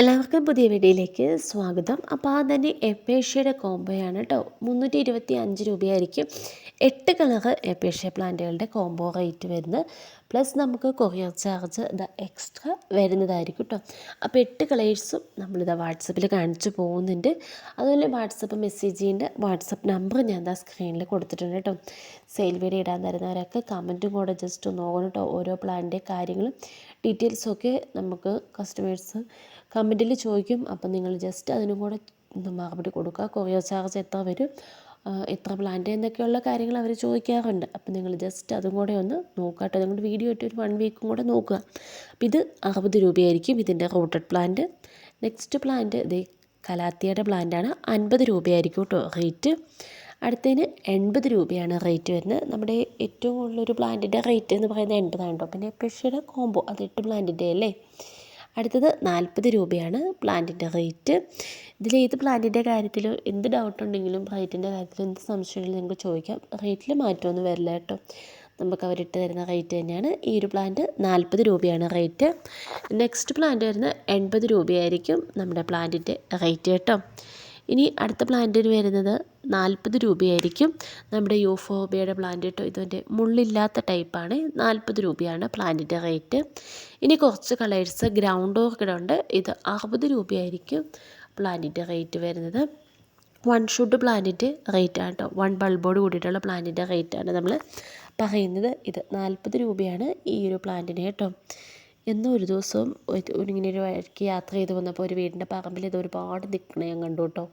എല്ലാവർക്കും പുതിയ വീഡിയോയിലേക്ക് സ്വാഗതം. അപ്പോൾ ആ തന്നെ എപ്പേഷ്യയുടെ കോംബോയാണ് കേട്ടോ മുന്നൂറ്റി ഇരുപത്തി അഞ്ച് രൂപയായിരിക്കും എട്ട് കളർ എപ്പേഷ്യ പ്ലാന്റുകളുടെ കോംബോ റേറ്റ് വരുന്നത്. പ്ലസ് നമുക്ക് കൊറിയർ ചാർജ് ഇതാ എക്സ്ട്രാ വരുന്നതായിരിക്കും കേട്ടോ അപ്പോൾ എട്ട് കളേഴ്സും നമ്മളിതാ വാട്സപ്പിൽ കാണിച്ചു പോകുന്നുണ്ട്. അതുപോലെ വാട്സപ്പ് മെസ്സേജിന്റെ വാട്സപ്പ് നമ്പർ ഞാൻ എന്താ സ്ക്രീനിൽ കൊടുത്തിട്ടുണ്ട് കേട്ടോ സെയിൽ വീഡിയോ ഇടാൻ തരുന്നവരൊക്കെ കമന്റും കൂടെ ജസ്റ്റ് നോക്കണം കേട്ടോ ഓരോ പ്ലാനിന്റെ കാര്യങ്ങളും ഡീറ്റെയിൽസൊക്കെ നമുക്ക് കസ്റ്റമേഴ്സ് കമന്റിൽ ചോദിക്കും. അപ്പം നിങ്ങൾ ജസ്റ്റ് അതിനും കൂടെ ഒന്ന് മറുപടി കൊടുക്കുക. കൊറിയർ ചാർജ് എത്ര വരും? എത്ര പ്ലാന്റ് എന്നൊക്കെയുള്ള കാര്യങ്ങൾ അവർ ചോദിക്കാറുണ്ട്. അപ്പം നിങ്ങൾ ജസ്റ്റ് അതും കൂടെ ഒന്ന് നോക്കുക കേട്ടോ. വീഡിയോ ഇട്ട് ഒരു വൺ വീക്കും കൂടെ നോക്കുക. അപ്പം ഇത് അറുപത് രൂപയായിരിക്കും ഇതിന്റെ റൂട്ടഡ് പ്ലാന്റ് നെക്സ്റ്റ് പ്ലാന്റ് ഇത് കലാത്തിയുടെ പ്ലാന്റാണ് അൻപത് രൂപയായിരിക്കും കേട്ടോ റേറ്റ് അടുത്തതിന് എൺപത് രൂപയാണ് റേറ്റ് വരുന്നത്. നമ്മുടെ ഏറ്റവും കൂടുതലൊരു പ്ലാന്റിന്റെ റേറ്റ് എന്ന് പറയുന്നത് എൺപതാണ് കേട്ടോ. പിന്നെ പെഷ്യയുടെ കോംബോ അത് എട്ട് പ്ലാന്റിന്റെ അല്ലേ? അടുത്തത് നാൽപ്പത് രൂപയാണ് പ്ലാന്റിന്റെ റേറ്റ്. ഇതിൽ ഏത് പ്ലാന്റിന്റെ കാര്യത്തിലും എന്ത് ഡൗട്ട് ഉണ്ടെങ്കിലും റേറ്റിന്റെ കാര്യത്തിൽ എന്ത് സംശയമുണ്ടെങ്കിലും നിങ്ങൾക്ക് ചോദിക്കാം. റേറ്റിൽ മാറ്റമൊന്നും വരില്ല കേട്ടോ. നമുക്ക് അവരിട്ട് തരുന്ന റേറ്റ് തന്നെയാണ്. ഈ ഒരു പ്ലാന്റ് നാൽപ്പത് രൂപയാണ് റേറ്റ്. നെക്സ്റ്റ് പ്ലാന്റ് വരുന്ന എൺപത് രൂപയായിരിക്കും നമ്മുടെ പ്ലാന്റിന്റെ റേറ്റ് കേട്ടോ. ഇനി അടുത്ത പ്ലാന്റിന് വരുന്നത് നാൽപ്പത് രൂപയായിരിക്കും. നമ്മുടെ യൂഫോബിയയുടെ പ്ലാന്റ് കേട്ടോ ഇതിന്റെ മുള്ളില്ലാത്ത ടൈപ്പാണ്. നാൽപ്പത് രൂപയാണ് പ്ലാന്റിന്റെ റേറ്റ്. ഇനി കുറച്ച് കളേഴ്സ് ഗ്രൗണ്ട് ഓർക്കിഡ് ഉണ്ട്. ഇത് അറുപത് രൂപയായിരിക്കും പ്ലാന്റിന്റെ റേറ്റ് വരുന്നത്. വൺ ഷുഡ് പ്ലാന്റിന്റെ റേറ്റ് ആണ് കേട്ടോ. വൺ ബൾബോട് കൂടിയിട്ടുള്ള പ്ലാന്റിന്റെ റേറ്റാണ് നമ്മൾ പറയുന്നത്. ഇത് നാൽപ്പത് രൂപയാണ് ഈ ഒരു പ്ലാന്റിന് കേട്ടോ. എന്നോ ഒരു ദിവസം ഇങ്ങനെ ഒരു വഴിക്ക് യാത്ര ചെയ്ത് വന്നപ്പോൾ ഒരു വീടിന്റെ പറമ്പിൽ ഇത് ഒരുപാട് നിൽക്കണ ഞാൻ കണ്ടു കേട്ടോ.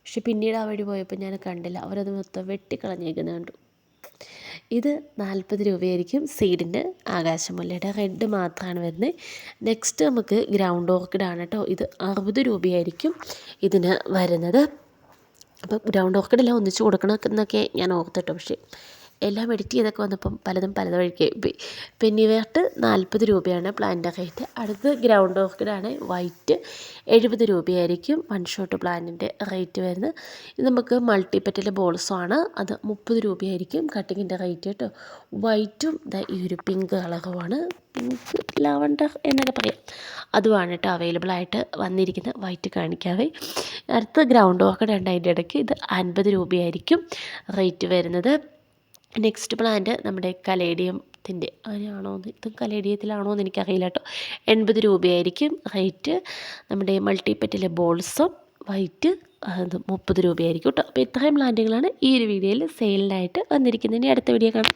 പക്ഷെ പിന്നീട് ആ വഴി പോയപ്പോൾ ഞാൻ കണ്ടില്ല. അവരത് മൊത്തം വെട്ടിക്കളഞ്ഞേക്കുന്നത് കണ്ടു. ഇത് നാൽപ്പത് രൂപയായിരിക്കും സീഡിന്റെ ആകാശമുല്ലയുടെ റെഡ് മാത്രമാണ് വരുന്നത്. നെക്സ്റ്റ് നമുക്ക് ഗ്രൗണ്ട് ഓർക്കിഡാണ് കേട്ടോ. ഇത് അറുപത് രൂപയായിരിക്കും ഇതിന് വരുന്നത്. അപ്പോൾ ഗ്രൗണ്ട് ഓർക്കിഡെല്ലാം ഒന്നിച്ച് കൊടുക്കണം എന്നൊക്കെ ഞാൻ ഓർത്തിട്ടോ. പക്ഷേ എല്ലാം എഡിറ്റ് ചെയ്തൊക്കെ വന്നപ്പം പലതും പലത് വഴിക്ക് പോയി പെന്നിവേർട്ട് നാൽപ്പത് രൂപയാണ് പ്ലാന്റിന്റെ റേറ്റ് അടുത്ത് ഗ്രൗണ്ട് ഓർക്കിഡാണ് വൈറ്റ് എഴുപത് രൂപയായിരിക്കും വൺ ഷോട്ട് പ്ലാന്റിന്റെ റേറ്റ് വരുന്നത്. ഇത് നമുക്ക് മൾട്ടിപ്പറ്റിലെ ആണ്. അത് മുപ്പത് രൂപയായിരിക്കും കട്ടിങ്ങിന്റെ റേറ്റ് കേട്ടോ. വൈറ്റും ഈ ഒരു പിങ്ക് കളറുമാണ്. പിങ്ക് ലാവണ്ടർ എന്നൊക്കെ പറയാം. അതുമാണ് കേട്ടോ അവൈലബിൾ ആയിട്ട് വന്നിരിക്കുന്നത് വൈറ്റ് കാണിക്കാവേ. അടുത്ത ഗ്രൗണ്ട് ഓർക്കിഡ് ഉണ്ട് അതിന്റെ ഇടയ്ക്ക്. ഇത് അൻപത് രൂപയായിരിക്കും റേറ്റ് വരുന്നത്. നെക്സ്റ്റ് പ്ലാന്റ് നമ്മുടെ കലേഡിയത്തിന്റെ അങ്ങനെയാണോ ഇതും കലേഡിയത്തിലാണോ എന്ന് എനിക്കറിയില്ല കേട്ടോ. എൺപത് രൂപയായിരിക്കും റേറ്റ്. നമ്മുടെ മൾട്ടിപ്പറ്റിലെ ബോൾസും വൈറ്റ് അത് മുപ്പത് രൂപയായിരിക്കും കേട്ടോ. അപ്പോൾ ഇത്രയും പ്ലാന്റുകളാണ് ഈ ഒരു വീഡിയോയിൽ സെയിലിനായിട്ട് വന്നിരിക്കുന്നത്. ഇനി അടുത്ത വീഡിയോ കാണാം.